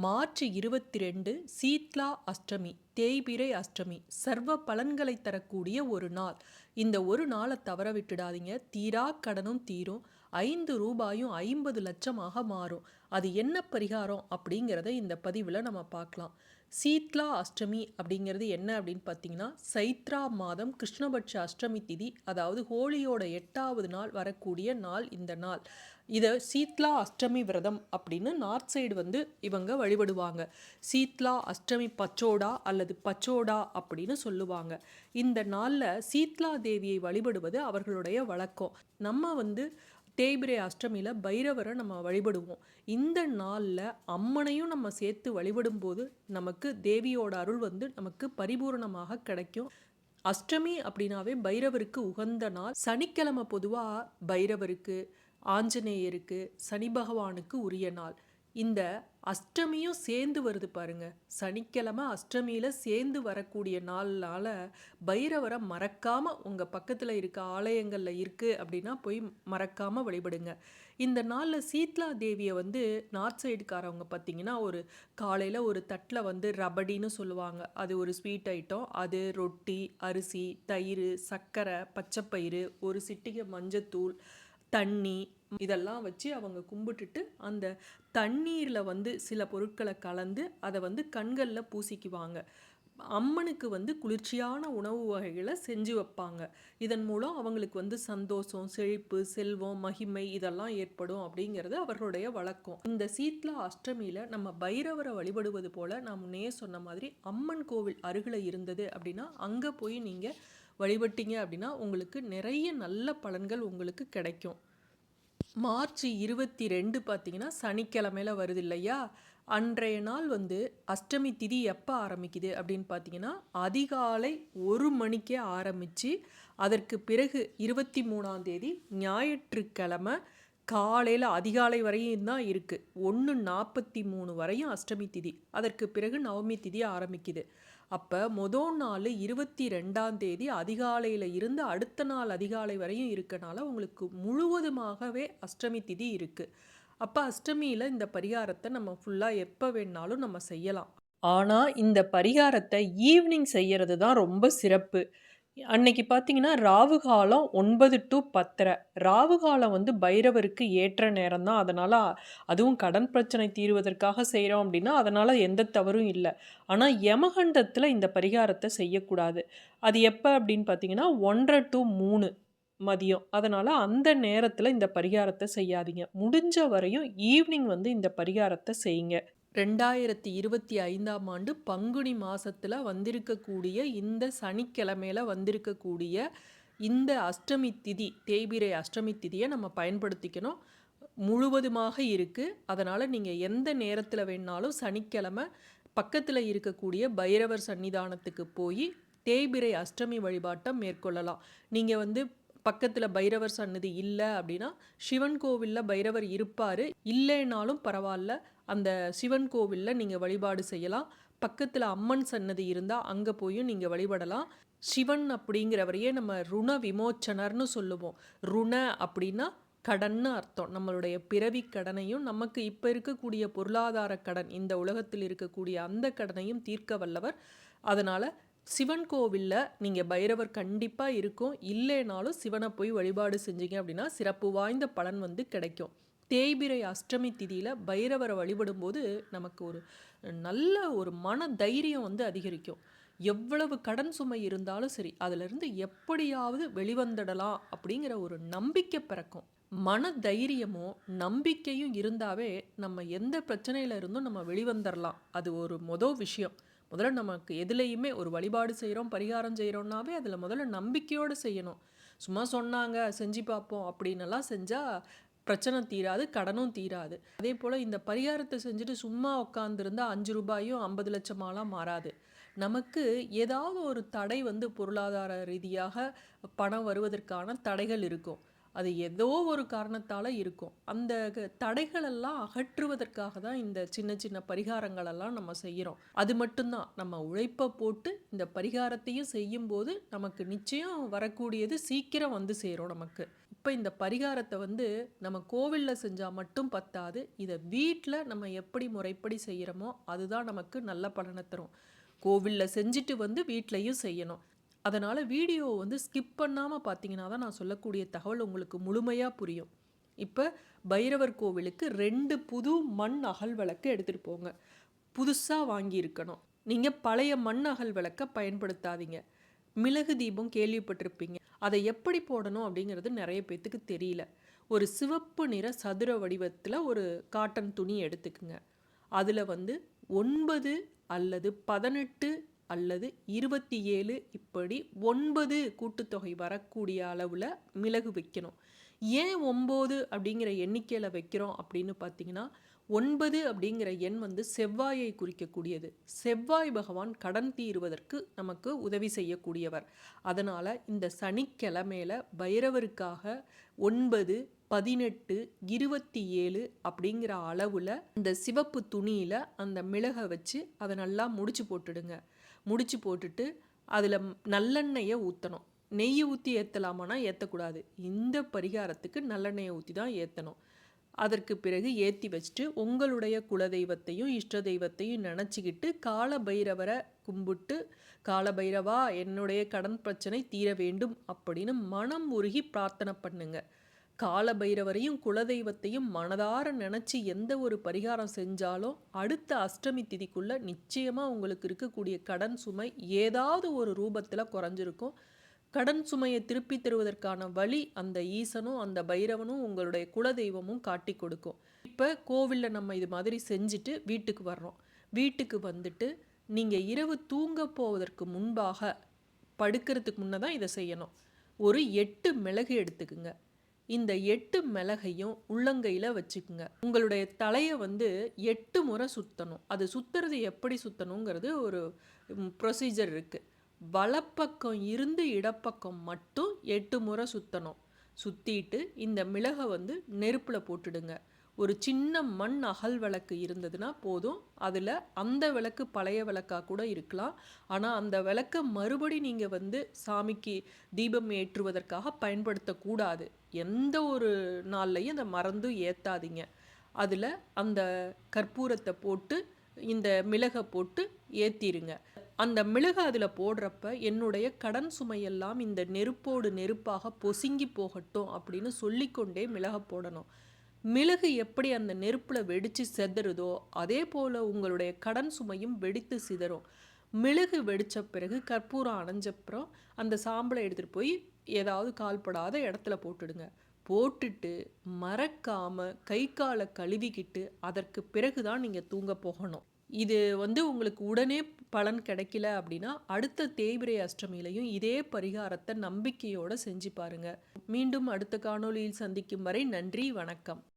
March இருபத்தி ரெண்டு சீத்லா அஷ்டமி தேய்பிறை அஷ்டமி சர்வ பலன்களை தரக்கூடிய ஒரு நாள். இந்த ஒரு நாளை தவற விட்டுடாதீங்க. தீரா கடனும் தீரும். ஐந்து ரூபாயும் ஐம்பது லட்சமாக மாறும். அது என்ன பரிகாரம் அப்படிங்கிறத இந்த பதிவில் நம்ம பார்க்கலாம். சீத்லா அஷ்டமி அப்படிங்கிறது என்ன அப்படின்னு பார்த்தீங்கன்னா சைத்ரா மாதம் கிருஷ்ணபட்ச அஷ்டமி திதி அதாவது ஹோலியோட எட்டாவது நாள் வரக்கூடிய நாள் இந்த நாள். இதை சீத்லா அஷ்டமி விரதம் அப்படின்னு நார்த் சைடு வந்து இவங்க வழிபடுவாங்க. சீத்லா அஷ்டமி பச்சோடா அல்லது பச்சோடா அப்படின்னு சொல்லுவாங்க. இந்த நாளில் சீத்லா தேவியை வழிபடுவது அவர்களுடைய வழக்கம். நம்ம வந்து தேய்பிரை அஷ்டமியில் பைரவரை நம்ம வழிபடுவோம். இந்த நாளில் அம்மனையும் நம்ம சேர்த்து வழிபடும்போது நமக்கு தேவியோட அருள் வந்து நமக்கு பரிபூரணமாக கிடைக்கும். அஷ்டமி அப்படின்னாவே பைரவருக்கு உகந்த நாள். சனிக்கிழமை பொதுவாக பைரவருக்கு ஆஞ்சநேயருக்கு சனி பகவானுக்கு உரிய நாள். இந்த அஷ்டமியும் சேர்ந்து வருது பாருங்க. சனிக்கிழமை அஷ்டமியில் சேர்ந்து வரக்கூடிய நாள்னால பைரவரை மறக்காமல் உங்கள் பக்கத்தில் இருக்க ஆலயங்களில் இருக்குது அப்படின்னா போய் மறக்காமல் வழிபடுங்க. இந்த நாளில் சீத்லா தேவியை வந்து நார்த் சைடுக்காரவங்க பார்த்தீங்கன்னா ஒரு காலையில் ஒரு தட்டில் வந்து ரபடின்னு சொல்லுவாங்க. அது ஒரு ஸ்வீட் ஐட்டம் அது ரொட்டி அரிசி தயிர் சர்க்கரை பச்சைப்பயிறு ஒரு சிட்டிகை மஞ்சத்தூள் தண்ணி இதெல்லாம் வச்சு அவங்க கும்பிட்டுட்டு அந்த தண்ணீரில் வந்து சில பொருட்களை கலந்து அதை வந்து கண்களில் பூசிக்குவாங்க. அம்மனுக்கு வந்து குளிர்ச்சியான உணவு வகைகளை செஞ்சு வைப்பாங்க. இதன் மூலம் அவங்களுக்கு வந்து சந்தோஷம் செழிப்பு செல்வம் மகிமை இதெல்லாம் ஏற்படும் அப்படிங்கிறது அவர்களுடைய வழக்கம். இந்த சீத்லா அஷ்டமியில் நம்ம பைரவரை வழிபடுவது போல் நான் முன்னையே சொன்ன மாதிரி அம்மன் கோவில் அருகில் இருந்தது அப்படின்னா அங்கே போய் நீங்கள் வழிபட்டீங்க அப்படின்னா உங்களுக்கு நிறைய நல்ல பலன்கள் உங்களுக்கு கிடைக்கும். மார்ச் இருபத்தி ரெண்டு பார்த்தீங்கன்னா சனிக்கிழமையில் வருது இல்லையா? அன்றைய நாள் வந்து அஷ்டமி திதி எப்போ ஆரம்பிக்குது அப்படின்னு பார்த்தீங்கன்னா அதிகாலை ஒரு மணிக்கே ஆரம்பித்து அதற்கு பிறகு இருபத்தி மூணாம் தேதி ஞாயிற்றுக்கிழமை காலையில் அதிகாலை வரையும் தான் இருக்குது ஒன்று நாற்பத்தி மூணு வரையும் அஷ்டமி திதி. அதற்கு பிறகு நவமி திதி ஆரம்பிக்குது. அப்போ மொதல் நாள் இருபத்தி ரெண்டாம் தேதி அதிகாலையில் இருந்து அடுத்த நாள் அதிகாலை வரையும் இருக்கனால உங்களுக்கு முழுவதுமாகவே அஷ்டமி திதி இருக்குது அப்போ அஷ்டமியில் இந்த பரிகாரத்தை நம்ம ஃபுல்லாக எப்போ வேணாலும் நம்ம செய்யலாம். ஆனால் இந்த பரிகாரத்தை ஈவினிங் செய்கிறது தான் ரொம்ப சிறப்பு. அன்னைக்கு பார்த்தீங்கன்னா ராவு காலம் ஒன்பது டு பத்தரை. ராவு காலம் வந்து பைரவருக்கு ஏற்ற நேரம் தான் அதனால் அதுவும் கடன் பிரச்சனை தீர்வதற்காக செய்கிறோம் அப்படின்னா அதனால் எந்த தவறும் இல்லை. ஆனால் யமகண்டத்தில் இந்த பரிகாரத்தை செய்யக்கூடாது. அது எப்போ அப்படின்னு பார்த்தீங்கன்னா ஒன்றரை டு மூணு மதியம். அதனால் அந்த நேரத்தில் இந்த பரிகாரத்தை செய்யாதீங்க. முடிஞ்ச வரையும் ஈவினிங் வந்து இந்த பரிகாரத்தை செய்யுங்க. ரெண்டாயிரத்தி இருபத்தி ஐந்தாம் ஆண்டு பங்குனி மாதத்தில் வந்திருக்கக்கூடிய இந்த சனிக்கிழமையில் வந்திருக்கக்கூடிய இந்த அஷ்டமி திதி தேய்பிரை அஷ்டமி திதியை நம்ம பயன்படுத்திக்கணும். முழுவதுமாக இருக்குது அதனால் நீங்கள் எந்த நேரத்தில் வேணாலும் சனிக்கிழமை பக்கத்தில் இருக்கக்கூடிய பைரவர் சன்னிதானத்துக்கு போய் தேய்பிரை அஷ்டமி வழிபாட்டை மேற்கொள்ளலாம். நீங்கள் வந்து பக்கத்தில் பைரவர் சன்னதி இல்லை அப்படின்னா சிவன் கோவிலில் பைரவர் இருப்பார். இல்லைனாலும் பரவாயில்ல அந்த சிவன் கோவிலில் நீங்கள் வழிபாடு செய்யலாம். பக்கத்தில் அம்மன் சன்னதி இருந்தால் அங்கே போயும் நீங்கள் வழிபடலாம். சிவன் அப்படிங்கிறவரையே நம்ம ருண விமோச்சனர்னு சொல்லுவோம். ருண அப்படின்னா கடன்னு அர்த்தம். நம்மளுடைய பிறவி கடனையும் நமக்கு இப்போ இருக்கக்கூடிய பொருளாதார கடன் இந்த உலகத்தில் இருக்கக்கூடிய அந்த கடனையும் தீர்க்க வல்லவர். அதனால் சிவன் கோவிலில் நீங்கள் பைரவர் கண்டிப்பாக இருக்கும். இல்லைனாலும் சிவனை போய் வழிபாடு செஞ்சீங்க அப்படின்னா சிறப்பு வாய்ந்த பலன் வந்து கிடைக்கும். தேய்பிரை அஷ்டமி திதியில் பைரவரை வழிபடும்போது நமக்கு ஒரு நல்ல ஒரு மன தைரியம் வந்து அதிகரிக்கும். எவ்வளவு கடன் சுமை இருந்தாலும் சரி அதிலிருந்து எப்படியாவது வெளிவந்துடலாம் அப்படிங்கிற ஒரு நம்பிக்கை பிறக்கும். மன தைரியமும் நம்பிக்கையும் இருந்தாவே நம்ம எந்த பிரச்சனையில இருந்தும் நம்ம வெளிவந்துடலாம். அது ஒரு மொதல் விஷயம். முதல்ல நமக்கு எதுலேயுமே ஒரு வழிபாடு செய்கிறோம் பரிகாரம் செய்கிறோம்னாவே அதில் முதல்ல நம்பிக்கையோடு செய்யணும். சும்மா சொன்னாங்க செஞ்சு பார்ப்போம் அப்படின்னெல்லாம் செஞ்சால் பிரச்சனை தீராது கடனும் தீராது. அதே போல் இந்த பரிகாரத்தை செஞ்சுட்டு சும்மா உட்காந்துருந்தா அஞ்சு ரூபாயும் ஐம்பது லட்சமாலாம் மாறாது. நமக்கு ஏதாவது ஒரு தடை வந்து பொருளாதார ரீதியாக பணம் வருவதற்கான தடைகள் இருக்கும். அது ஏதோ ஒரு காரணத்தால் இருக்கும். அந்த தடைகளெல்லாம் அகற்றுவதற்காக தான் இந்த சின்ன சின்ன பரிகாரங்களெல்லாம் நம்ம செய்கிறோம். அது மட்டும்தான். நம்ம உழைப்பை போட்டு இந்த பரிகாரத்தையும் செய்யும்போது நமக்கு நிச்சயம் வரக்கூடியது சீக்கிரம் வந்து சேரும் நமக்கு. இப்போ இந்த பரிகாரத்தை வந்து நம்ம கோவிலில் செஞ்சால் மட்டும் பத்தாது. இதை வீட்டில் நம்ம எப்படி முறைப்படி செய்கிறோமோ அதுதான் நமக்கு நல்ல பலனை தரும். கோவிலில் செஞ்சுட்டு வந்து வீட்லேயும் செய்யணும். அதனால் வீடியோ வந்து ஸ்கிப் பண்ணாமல் பார்த்தீங்கன்னா தான் நான் சொல்லக்கூடிய தகவல் உங்களுக்கு முழுமையாக புரியும். இப்போ பைரவர் கோவிலுக்கு ரெண்டு புது மண் அகல் விளக்கு எடுத்துகிட்டு போங்க. புதுசாக வாங்கியிருக்கணும். நீங்கள் பழைய மண் அகல் விளக்கை பயன்படுத்தாதீங்க. மிளகு தீபம் கேள்விப்பட்டிருப்பீங்க. அதை எப்படி போடணும் அப்படிங்கிறது நிறைய பேர்த்துக்கு தெரியல. ஒரு சிவப்பு நிற சதுர வடிவத்தில் ஒரு காட்டன் துணி எடுத்துக்குங்க. அதில் வந்து ஒன்பது அல்லது பதினெட்டு அல்லது இருபத்தி ஏழு இப்படி ஒன்பது கூட்டுத்தொகை வரக்கூடிய அளவில் மிளகு வைக்கணும். ஏன் ஒம்பது அப்படிங்கிற எண்ணிக்கையில் வைக்கிறோம் அப்படின்னு பார்த்தீங்கன்னா ஒன்பது அப்படிங்கிற எண் வந்து செவ்வாயை குறிக்கக்கூடியது. செவ்வாய் பகவான் கடன் தீருவதற்கு நமக்கு உதவி செய்யக்கூடியவர். அதனால் இந்த சனிக்கிழமையில் பைரவருக்காக ஒன்பது பதினெட்டு இருபத்தி ஏழு அப்படிங்கிற அளவில் இந்த சிவப்பு துணியில் அந்த மிளகை வச்சு அதை நல்லா முடிச்சு போட்டுடுங்க. முடிச்சு போட்டுட்டு அதில் நல்லெண்ணெயை ஊற்றணும் நெய் ஊற்றி ஏற்றலாமானா ஏற்றக்கூடாது இந்த பரிகாரத்துக்கு நல்லெண்ணெயை ஊற்றி தான் ஏற்றணும் அதற்கு பிறகு ஏற்றி வச்சுட்டு உங்களுடைய குலதெய்வத்தையும் இஷ்ட தெய்வத்தையும் நினச்சிக்கிட்டு கால பைரவரை கும்பிட்டு கால பைரவா என்னுடைய கடன் பிரச்சனை தீர வேண்டும் அப்படின்னு மனம் உருகி பிரார்த்தனை பண்ணுங்கள் கால பைரவரையும் குலதெய்வத்தையும் மனதார நினச்சி எந்த ஒரு பரிகாரம் செஞ்சாலும் அடுத்த அஷ்டமி திதிக்குள்ளே நிச்சயமாக உங்களுக்கு இருக்கக்கூடிய கடன் சுமை ஏதாவது ஒரு ரூபத்தில் குறைஞ்சிருக்கும். கடன் சுமையை திருப்பி தருவதற்கான வழி அந்த ஈசனும் அந்த பைரவனும் உங்களுடைய குலதெய்வமும் காட்டி கொடுக்கும். இப்போ கோவிலில் நம்ம இது மாதிரி செஞ்சுட்டு வீட்டுக்கு வர்றோம். வீட்டுக்கு வந்துட்டு நீங்கள் இரவு தூங்க போவதற்கு முன்பாக படுக்கிறதுக்கு முன்னே தான் இதை செய்யணும். ஒரு எட்டு மிளகு எடுத்துக்குங்க. இந்த எட்டு மிளகையும் உள்ளங்கையில் வச்சுக்குங்க. உங்களுடைய தலையை வந்து எட்டு முறை சுற்றணும் அது சுற்றுறது எப்படி சுற்றணுங்கிறது ஒரு ப்ரொசீஜர் இருக்குது வலப்பக்கம் இருந்து இடப்பக்கம் மட்டும் எட்டு முறை சுற்றணும் சுற்றிட்டு இந்த மிளகை வந்து நெருப்பில் போட்டுடுங்க. ஒரு சின்ன மண் அகல் விளக்கு இருந்ததுன்னா போதும். அதில் அந்த விளக்கு பழைய விளக்காக கூட இருக்கலாம். ஆனால் அந்த விளக்கை மறுபடி நீங்கள் வந்து சாமிக்கு தீபம் ஏற்றுவதற்காக பயன்படுத்தக்கூடாது. எந்த ஒரு நாள்லையும் அந்த மறந்து ஏற்றாதீங்க அதில் அந்த கற்பூரத்தை போட்டு இந்த மிளகை போட்டு ஏற்றிருங்க அந்த மிளகு அதில் போடுறப்ப என்னுடைய கடன் சுமையெல்லாம் இந்த நெருப்போடு நெருப்பாக பொசுங்கி போகட்டும் அப்படின்னு சொல்லிக்கொண்டே மிளகை போடணும். மிளகு எப்படி அந்த நெருப்பில் வெடித்து செதறுதோ அதே போல் உங்களுடைய கடன் சுமையும் வெடித்து சிதறும். மிளகு வெடித்த பிறகு கற்பூரம் அணைஞ்சப்புறம் அந்த சாம்பலை எடுத்துகிட்டு போய் ஏதாவது கால்படாத இடத்துல போட்டுடுங்க. போட்டுட்டு மறக்காமல் கை காலை கழுவிக்கிட்டு அதற்கு பிறகு தான் நீங்கள் தூங்க போகணும். இது வந்து உங்களுக்கு உடனே பலன் கிடைக்கல அப்படின்னா அடுத்த தேய்பிரை அஷ்டமியிலையும் இதே பரிகாரத்தை நம்பிக்கையோடு செஞ்சு பாருங்கள் மீண்டும் அடுத்த காணொளியில் சந்திக்கும் வரை நன்றி வணக்கம்.